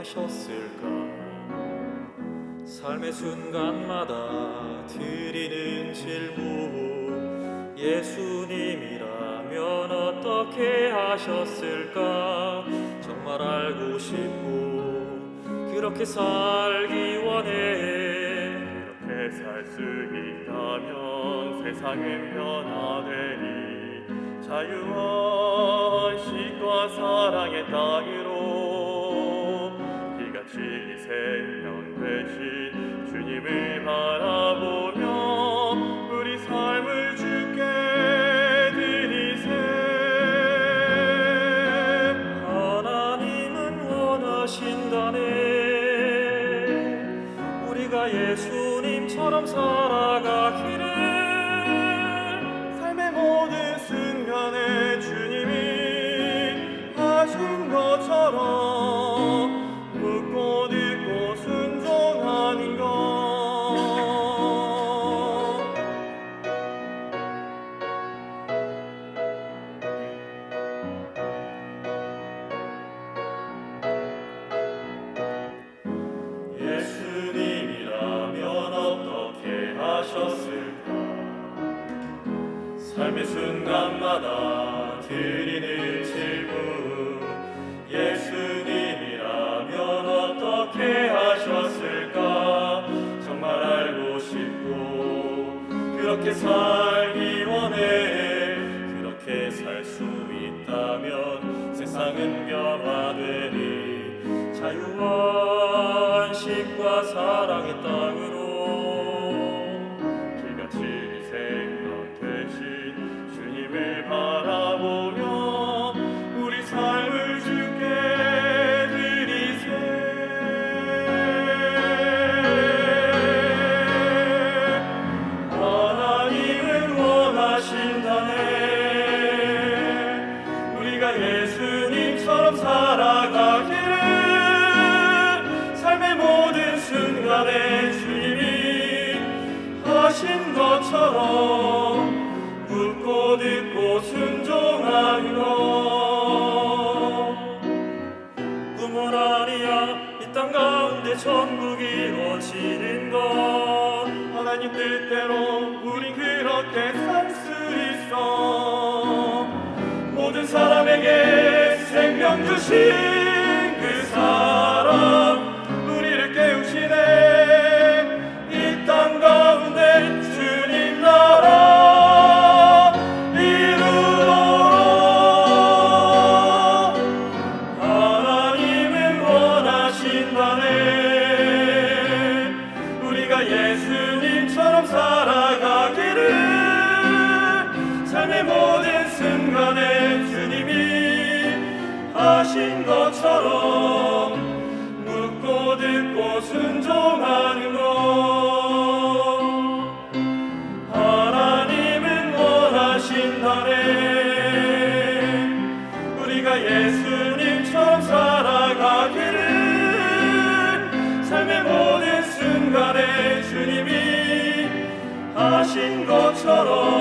하셨을까? 삶의 순간마다 드리는 질문. 예수님이라면 어떻게 하셨을까? 정말 알고 싶고 그렇게 살기 원해. 이렇게 살 수 있다면 세상은 변화되리. 자유와 의식과 사랑의 땅으로 생명 되신 주님을 바라보며 우리 삶을 주께 드리세. 하나님은 원하신다네. 우리가 예수님처럼 살아가기를 삶의 모든 순간에 주님이 하신 것처럼 삶의 순간마다 드리는 질문. 예수님이라면 어떻게 하셨을까? 정말 알고 싶고 그렇게 살기 원해. 그렇게 살 수 있다면 세상은 변화되리. 자유와 안식과 사랑의 땅으로 예수님처럼 살아가기를 삶의 모든 순간에 주님이 하신 것처럼 묻고 듣고 순종하는 것 꿈은 아니야 이 땅 가운데 천국이 이루어지는 것. 하나님 뜻대로 우린 그렇게 생 하신 것처럼 묻고 듣고 순종하는 것 하나님은 원하신다네 우리가 예수님처럼 살아가기를 삶의 모든 순간에 주님이 하신 것처럼